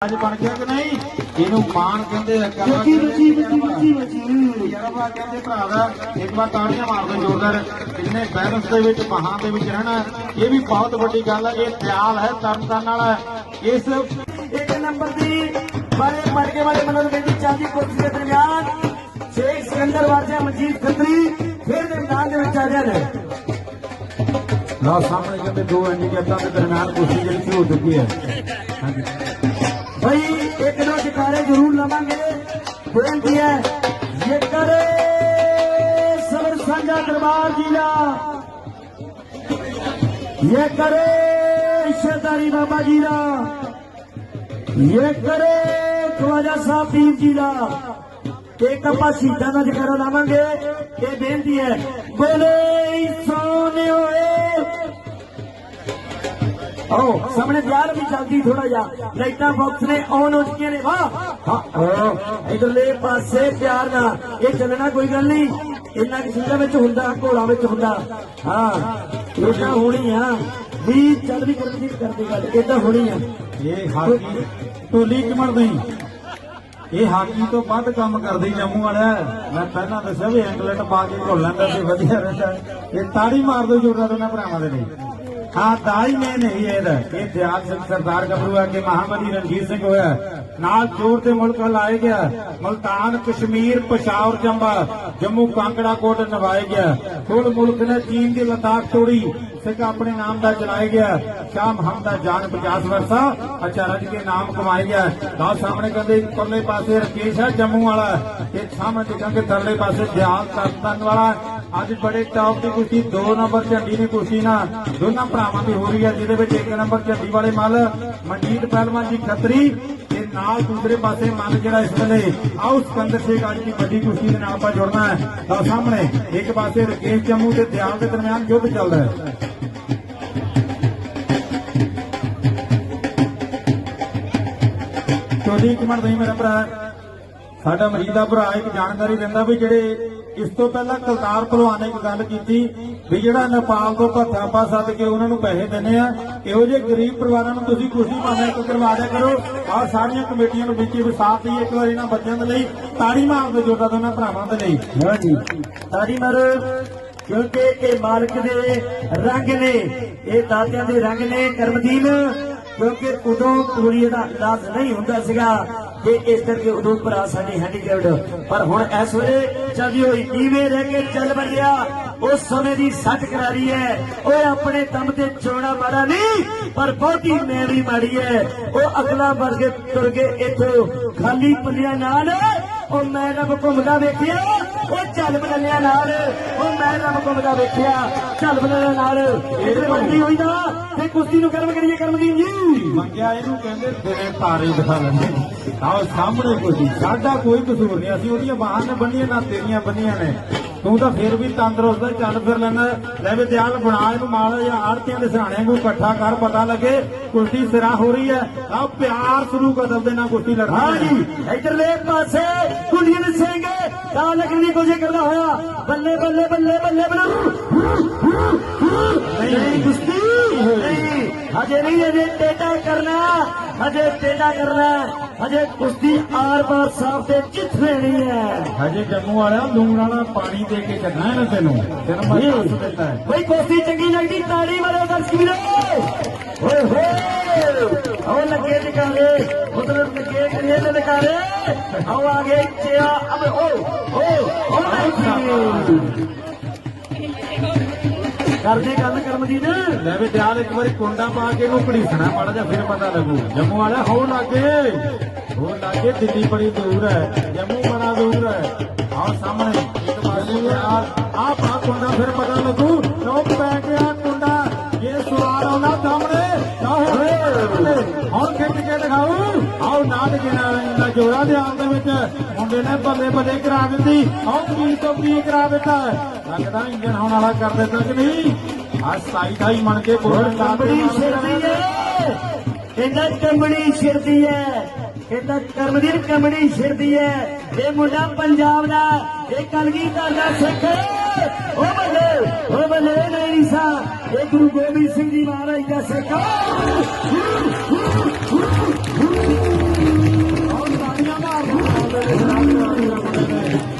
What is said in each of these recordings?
ਅੱਜ ਬਣ ਗਿਆ ਕਿ ਨਹੀਂ? ਇਹਨੂੰ ਮਾਣ ਕਹਿੰਦੇ ਆ ਕਰਵਾ ਬੱਚੀ ਬੱਚੀ ਬੱਚੀ ਬੱਚੀ ਯਾਰਵਾ ਕਹਿੰਦੇ ਭਰਾ ਦਾ ਇੱਕ ਵਾਰ ਤਾੜੀਆਂ ਮਾਰ ਦਿਓ ਜ਼ੋਰਦਾਰ ਇਹਨੇ ਬੈਲੈਂਸ ਦੇ ਵਿੱਚ ਮਹਾਂ ਦੇ ਵਿੱਚ ਰਹਿਣਾ ਇਹ ਵੀ ਬਹੁਤ ਵੱਡੀ ਗੱਲ ਹੈ ਇਹ ਖਿਆਲ ਹੈ ਤਰਨਤਾਰਨ ਵਾਲਾ। ਇਸ ਇੱਕ ਨੰਬਰ ਦੀ ਬੜੇ ਮੜਕੇ ਵਾਲੇ ਮਨੋਜ ਬੇਦੀ ਚਾਂਦੀ ਕੁਰਸੀ ਦੇ ਦਰਮਿਆਨ ਸ਼ੇਖ ਸਿਕੰਦਰ ਵਾਜਾ ਮਜੀਦ ਖੱਤਰੀ ਫਿਰ ਦੇ ਮੈਦਾਨ ਦੇ ਵਿੱਚ ਆ ਨੇ। ਲਓ ਸਾਹਮਣੇ ਕਹਿੰਦੇ ਦੋ ਇੰਡੀਕੇਟਰਾਂ ਦੇ ਦਰਮਿਆਨ ਕੁਸ਼ਤੀ ਜਿਹੜੀ ਸ਼ੁਰੂ ਹੋ ਚੁੱਕੀ ਹੈ। ਹਾਂਜੀ। ਬੇਨਤੀ ਹੈ ਜੇਕਰ ਸਬਰ ਸਾਂਝਾ ਦਰਬਾਰ ਜੀ ਦਾ। ਇਹ ਕਰੇ ਸ਼ੇਤਾਰੀ ਬਾਬਾ ਜੀ ਦਾ। ਇਹ ਕਰੇ ਖਵਾਜਾ ਸਾਹਿਬ ਪੀਰ ਜੀ ਦਾ। ਇੱਕ ਆਪਾਂ ਸ਼ਹੀਦਾਂ ਦਾ ਜ਼ਿਕਰ ਲਾਵਾਂਗੇ। ਇਹ ਬੇਨਤੀ ਹੈ, ਬੋਲੇ ਸੋਨੇ ਹੋਏ। ਆਓ ਸਾਹਮਣੇ ਬਿਆਰ ਵੀ ਚੱਲਦੀ ਥੋੜਾ ਜਿਹਾ। ਲਾਈਟਾਂ ਬਾਕਸ ਨੇ ਆਨ ਹੋ ਚੁੱਕੀਆਂ ਨੇ, ਵਾਹ! ਇਧਰਲੇ ਪਾਸੇ ਪਿਆਰ ਨਾਲ, ਇਹ ਚੱਲਣਾ ਕੋਈ ਗੱਲ ਨਹੀਂ। ਇੰਨਾ ਕਿ ਵਿੱਚ ਹੁੰਦਾ, ਘੋੜਾ ਵਿੱਚ ਹੁੰਦਾ। ਹਾਂ, ਇਹ ਤਾਂ ਹੋਣੀ ਆ। ਵੀ ਚੱਲ ਵੀ ਕਰਨ ਦੀ ਗੱਲ ਇਹ ਹੋਣੀ ਆ। ਇਹ ਹਾਕੀ ਟੋਲੀ ਕਿਮੜ ਨਹੀਂ ਇਹ ਹਾਕੀ ਤੋਂ ਵੱਧ ਕੰਮ ਕਰਦੀ ਜੰਮੂ ਵਾਲਾ। ਮੈਂ ਪਹਿਲਾਂ ਦੱਸਿਆ ਵੀ ਐਂਗਲੈਂਡ ਪਾ ਕੇ ਘੁਲ ਲੈਂਦਾ ਸੀ, ਵਧੀਆ ਰਹਿੰਦਾ। ਇਹ ਤਾੜੀ ਮਾਰਦੇ ਦੋ ਦੋਨਾਂ ਭਰਾਵਾਂ ਦੇ ਲਈ। ਹਾਂ ਨੇ ਨਹੀਂ ਇਹਦਾ ਇਹ ਦਿਆਲ ਸਿੰਘ ਸਰਦਾਰ ਗੱਭਰੂ ਆ ਕੇ ਮਹਾਬਲੀ ਰਣਜੀਤ ਸਿੰਘ ਹੋਇਆ ਨਾਲ ਚੋਰ ਤੇ ਮੁਲਕ ਹਲਾਏ ਗਿਆ ਮਲਤਾਨ ਕਸ਼ਮੀਰ ਪਸ਼ਾਵਰ ਜੰਬਾ ਜੰਮੂ ਕਾਂਕੜਾ ਕੋਟ ਨਵਾਏ ਗਿਆ ਕੁੱਲ ਮੁਲਕ ਨੇ ਚੀਨ ਦੀ ਲਦਾਖ ਤੋੜੀ। ਸਿੱਖ ਆਪਣੇ ਨਾਮ ਦਾ ਚਲਾਏ ਗਿਆ ਸ਼ਾਹ ਮੁਹੰਮਦ ਦਾ ਜਾਨ 50 ਵਰਸਾ, ਅੱਛਾ ਰੱਜ ਕੇ ਨਾਮ ਕਮਾਏ ਗਿਆ ਦਾ ਸਾਹਮਣੇ ਕਹਿੰਦੇ ਪਰਲੇ ਪਾਸੇ ਰਕੇਸ਼ ਹੈ, ਜੰਮੂ ਵਾਲਾ ਇਹ ਸਾਹਮਣੇ ਕਹਿੰਦੇ ਥੱਲੇ ਪਾਸੇ ਦਿਆਲ ਤਰਤਨ ਵਾਲਾ ਅੱਜ ਬੜੇ ਟੌਪ ਦੀ ਕੁਸ਼ਤੀ 2 ਨੰਬਰ ਝੰਡੀ ਦੀ ਕੁਸ਼ਤੀ ਨਾ, ਦੋਨਾਂ ਭਰਾਵਾਂ ਦੀ ਹੋ ਰਹੀ ਹੈ, ਜਿਹਦੇ ਵਿੱਚ 1 ਨੰਬਰ ਝੰਡੀ ਵਾਲੇ ਮੱਲ, ਮਨਜੀਤ ਪਹਿਲਵਾਨ ਜੀ ਖੱਤਰੀ, ਤੇ ਨਾਲ ਦੂਸਰੇ ਪਾਸੇ ਮੱਲ ਜਿਹੜਾ ਇਸ ਵੇਲੇ, ਆਓ ਸਿਕੰਦਰ ਸਿੰਘ ਅੱਜ ਦੀ ਵੱਡੀ ਕੁਸ਼ਤੀ ਦੇ ਨਾਲ ਆਪਾਂ ਜੁੜਨਾ ਹੈ। ਤਾਂ ਸਾਹਮਣੇ ਇੱਕ ਪਾਸੇ ਰਕੇਸ਼ ਜੰਮੂ ਤੇ ਦਿਆਲ ਦੇ ਦਰਮਿਆਨ ਯੁੱਧ ਚੱਲਦਾ ਹੈ। ਚੋਲੀ ਕਮਣ ਨਹੀਂ ਮੇਰਾ ਭਰਾ। ਸਾਡਾ ਮਰੀਜ਼ ਦਾ ਭਰਾ ਇੱਕ ਜਾਣਕਾਰੀ ਦਿੰਦਾ ਵੀ ਜਿਹੜੇ ਇਸ ਤੋਂ ਪਹਿਲਾਂ ਕਲਤਾਰ ਭਲਵਾਨ ਨੇ ਇੱਕ ਗੱਲ ਕੀਤੀ ਵੀ ਜਿਹੜਾ ਨੇਪਾਲ ਤੋਂ ਭੱਥਾ ਪਾ ਸੱਦ ਕੇ ਉਹਨਾਂ ਨੂੰ ਪੈਸੇ ਦਿੰਦੇ ਆ ਇਹੋ ਜਿਹੇ ਗਰੀਬ ਪਰਿਵਾਰਾਂ ਨੂੰ ਤੁਸੀਂ ਖੁਸ਼ੀ ਮਾਨਾ ਇੱਕ ਕਰਵਾ ਦਿਆ ਕਰੋ। ਆਹ ਸਾਰੀਆਂ ਕਮੇਟੀਆਂ ਨੂੰ ਵਿੱਚ ਵਿਸਾਤ ਦੀ ਇੱਕ ਵਾਰੀ ਨਾ ਬੱਚਿਆਂ ਦੇ ਲਈ ਤਾੜੀ ਮਾਰ ਦਿਓ ਜੋਟਾ ਦੋਨਾਂ ਭਰਾਵਾਂ ਦੇ ਲਈ। ਹਾਂਜੀ ਸਾਡੀ ਮਰ ਕਿਉਂਕਿ ਇਹ ਮਾਲਕ ਦੇ ਰੰਗ ਨੇ ਇਹ ਦਾਤਿਆਂ ਦੇ ਰੰਗ ਨੇ ਕਰਮਦੀਨ ਕਿਉਂਕਿ ਉਦੋਂ ਕੁੜੀ ਦਾ ਅੰਦਾਜ਼ ਨਹੀਂ ਹੁੰਦਾ ਸੀਗਾ ਕਿ ਇਸ ਕਰਕੇ ਉਦੋਂ ਭਰਾ ਸਾਡੇ ਹੈਂਡੀਕੈਪਡ ਪਰ ਹੁਣ ਇਸ ਵੇਲੇ ਚੱਲਦੀ ਹੋਈ ਦੀਵੇ ਰਹਿ ਕੇ ਚੱਲ ਬੰਦਿਆ ਉਸ ਸਮੇਂ ਦੀ ਸੱਟ ਕਰਾਰੀ ਹੈ। ਓਏ, ਆਪਣੇ ਦਮ ਤੇ ਚੋਣਾ ਮਾਰਾ ਨਹੀਂ, ਪਰ ਬਹੁਤੀ ਮੇਰੀ ਮਾੜੀ ਹੈ। ਉਹ ਅਗਲਾ ਵਰਗੇ ਤੁਰ ਗਏ ਇੱਥੋਂ ਖਾਲੀ ਪੱਲਿਆਂ ਨਾਲ ਉਹ ਮੈਂ ਰੱਬ ਘੁੰਮਦਾ ਵੇਖਿਆ। ਉਹ ਚੱਲ ਬਦਲਿਆ ਨਾਲ। ਉਹ ਮੈਂ ਰੱਬ ਘੁੰਮਦਾ ਵੇਖਿਆ। ਚੱਲ ਬਦਲਿਆ ਨਾਲ। ਇਹ ਬੰਦੀ ਹੋਈ ਨਾ ਤੇ ਕੁਸ਼ਤੀ ਨੂੰ ਕਰਮ ਕਰੀਏ ਕਰਮਦੀਨ ਜੀ ਮੰਗਿਆ ਇਹਨੂੰ ਕਹਿੰਦੇ, ਤੇਰੇ ਤਾਰੇ ਦਿਖਾ ਲੈਂਦੇ ਆਓ ਸਾਹਮਣੇ ਕੋਈ ਸਾਡਾ ਕੋਈ ਕਸੂਰ ਨਹੀਂ। ਅਸੀਂ ਉਹਦੀਆਂ ਬਾਹਾਂ ਨੇ ਬੰਨੀਆਂ, ਨਾ ਤੇਰੀਆਂ ਬੰਨੀਆਂ ਨੇ। ਤੂੰ ਤਾਂ ਫਿਰ ਵੀ ਤੰਦਰੁਸਤ ਹੈ, ਚੱਲ ਫਿਰ ਲੈਣਾ ਲੈ ਵੀ ਦਿਆਲ ਬਣਾ ਇਹਨੂੰ ਮਾਲ ਜਾਂ ਆੜਤੀਆਂ ਦੇ ਸਰਾਣਿਆਂ ਨੂੰ ਇਕੱਠਾ ਕਰ ਪਤਾ ਲੱਗੇ ਕੁਸ਼ਤੀ ਸਿਰਾ ਹੋ ਰਹੀ ਹੈ। ਆ ਪਿਆਰ ਸ਼ੁਰੂ ਕਰ ਦਿੰਦੇ ਨਾ ਕੁਸ਼ਤੀ ਲੜਨੀ ਹਾਂ ਜੀ ਇਧਰਲੇ ਪਾਸੇ ਕੁਲੀਨ ਸਿੰਘ ਤਾਂ ਲੱਗਣ ਦੀ ਕੋਸ਼ਿਸ਼ ਕਰਦਾ ਹੋਇਆ। ਬੱਲੇ ਬੱਲੇ ਬੱਲੇ ਬੱਲੇ ਬੱਲੇ। ਨਹੀਂ ਕੁਸ਼ਤੀ। ਨਹੀਂ ਹਜੇ ਨਹੀਂ ਹਜੇ ਟੇਡਾ ਕਰਨਾ। ਹਜੇ ਟੇਡਾ ਕਰਨਾ ਹਜੇ ਕੁਸ਼ਤੀ ਆਰ ਪਾਰ ਸਾਹਿਬ ਤੇ ਜਿੱਤ ਲੈਣੀ ਹੈ। ਹਜੇ ਜੰਮੂ ਵਾਲਿਆ ਲੂਣ ਵਾਲਾ ਪਾਣੀ ਦੇ ਕੇ ਛੱਡਣਾ ਹੈ ਤੈਨੂੰ। ਤੈਨੂੰ ਮੈਂ ਦੱਸ ਦਿੱਤਾ ਹੈ। ਬਈ ਕੁਸ਼ਤੀ ਚੰਗੀ ਲੱਗਦੀ ਤਾੜੀ ਮਾਰੋ ਦਰਸ਼ਕ ਵੀਰੋ ਓਏ ਹੋਏ ਆਓ ਲੱਗੇ ਨਿਕਾਲੇ ਉਧਰ ਲੱਗੇ ਕਰੀਏ ਤੇ ਨਿਕਾਲੇ ਆਓ ਆਗੇ ਚਿਆ ਅਬ ਓ ਓ ਓ ਕਰਦੇ ਗੱਲ ਕਰਮ ਦੀ ਨਾ ਲੈ ਵੀ ਦਿਆਲ ਇੱਕ ਵਾਰੀ ਕੁੰਡਾ ਪਾ ਕੇ ਇਹਨੂੰ ਘੜੀਸਣਾ ਮਾੜਾ ਜਿਹਾ ਫਿਰ ਪਤਾ ਲੱਗੂ। ਜੰਮੂ ਵਾਲਾ ਹੋ ਲਾਗੇ। ਹੋ ਲਾਗੇ ਦਿੱਲੀ ਬੜੀ ਦੂਰ ਹੈ। ਜੰਮੂ ਬੜਾ ਦੂਰ ਹੈ। ਆਹ ਸਾਹਮਣੇ ਇੱਕ ਪਾਸੇ ਆ ਗਿਣਾ ਦਾ ਦੇ ਆਪ ਦੇ ਵਿੱਚ ਮੁੰਡੇ ਨੇ ਬੱਲੇ ਬੱਲੇ ਕਰਾ ਦਿੱਤੀ। ਆਓ ਕੀ ਤੋਂ ਕੀ ਕਰਾ ਦਿੱਤਾ? ਲੱਗਦਾ ਇੰਜਨ ਹੁਣ ਵਾਲਾ ਕਰ ਦਿੱਤਾ ਕਿ ਨਹੀਂ? ਆ ਸਾਈ ਢਾਈ ਮਣ ਕੇ ਬੋਲ ਕੰਬੜੀ ਛਿੜਦੀ ਹੈ ਕਹਿੰਦਾ ਕੰਬੜੀ ਛਿੜਦੀ ਹੈ ਕਹਿੰਦਾ ਕਰਮਦੀਨ ਕੰਬੜੀ ਛਿੜਦੀ ਹੈ ਇਹ ਮੁੰਡਾ ਪੰਜਾਬ ਦਾ, ਇਹ ਕਲਗੀ ਦਾ ਸਿੱਖ ਉਹ ਬੱਲੇ ਉਹ ਬੱਲੇ, ਨਹੀਂ ਸਾ ਇਹ ਗੁਰੂ ਗੋਬਿੰਦ ਸਿੰਘ ਜੀ ਮਹਾਰਾਜ ਦਾ ਸਿੱਖ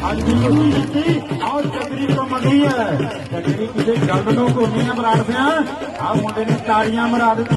ਅੱਜ ਦੀ ਕੋਈ ਜਿੱਤੀ ਆਹ ਚੱਕਰੀ ਕਮੜੀ ਹੈ। ਚੱਕਰੀ ਕਿਸੇ ਗੱਲ ਨੂੰ ਕੋਨੀ ਆ ਬਰਾੜ ਸਿਆ ਆ ਮੁੰਡੇ ਨੇ ਤਾੜੀਆਂ ਮਰਾ ਦਿੱਤੀ